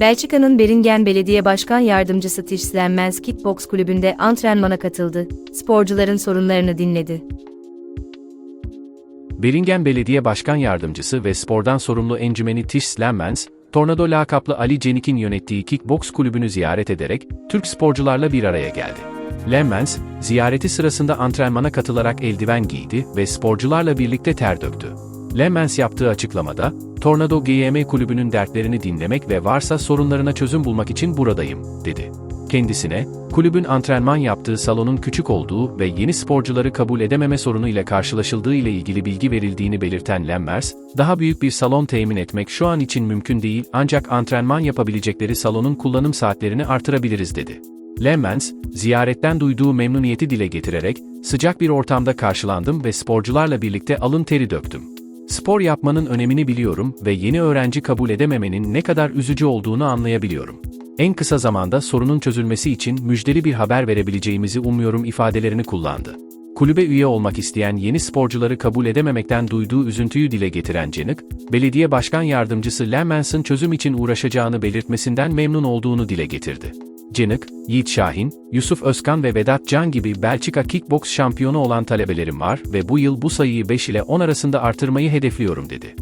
Belçika'nın Beringen Belediye Başkan Yardımcısı Tish Lemmens Kickbox Kulübü'nde antrenmana katıldı, sporcuların sorunlarını dinledi. Beringen Belediye Başkan Yardımcısı ve spordan sorumlu encümeni Tish Lemmens, Tornado lakaplı Ali Cenik'in yönettiği kickbox kulübünü ziyaret ederek Türk sporcularla bir araya geldi. Lemmens, ziyareti sırasında antrenmana katılarak eldiven giydi ve sporcularla birlikte ter döktü. Lemmens yaptığı açıklamada, Tornado GYM kulübünün dertlerini dinlemek ve varsa sorunlarına çözüm bulmak için buradayım, dedi. Kendisine, kulübün antrenman yaptığı salonun küçük olduğu ve yeni sporcuları kabul edememe sorunu ile karşılaşıldığı ile ilgili bilgi verildiğini belirten Lemmers, daha büyük bir salon temin etmek şu an için mümkün değil ancak antrenman yapabilecekleri salonun kullanım saatlerini artırabiliriz dedi. Lemmens, ziyaretten duyduğu memnuniyeti dile getirerek, sıcak bir ortamda karşılandım ve sporcularla birlikte alın teri döktüm. Spor yapmanın önemini biliyorum ve yeni öğrenci kabul edememenin ne kadar üzücü olduğunu anlayabiliyorum. En kısa zamanda sorunun çözülmesi için müjdeli bir haber verebileceğimizi umuyorum ifadelerini kullandı. Kulübe üye olmak isteyen yeni sporcuları kabul edememekten duyduğu üzüntüyü dile getiren Canık, belediye başkan yardımcısı Lemmens'ın çözüm için uğraşacağını belirtmesinden memnun olduğunu dile getirdi. Canık, Yiğit Şahin, Yusuf Özkan ve Vedat Can gibi Belçika kickbox şampiyonu olan talebelerim var ve bu yıl bu sayıyı 5 ile 10 arasında artırmayı hedefliyorum dedi.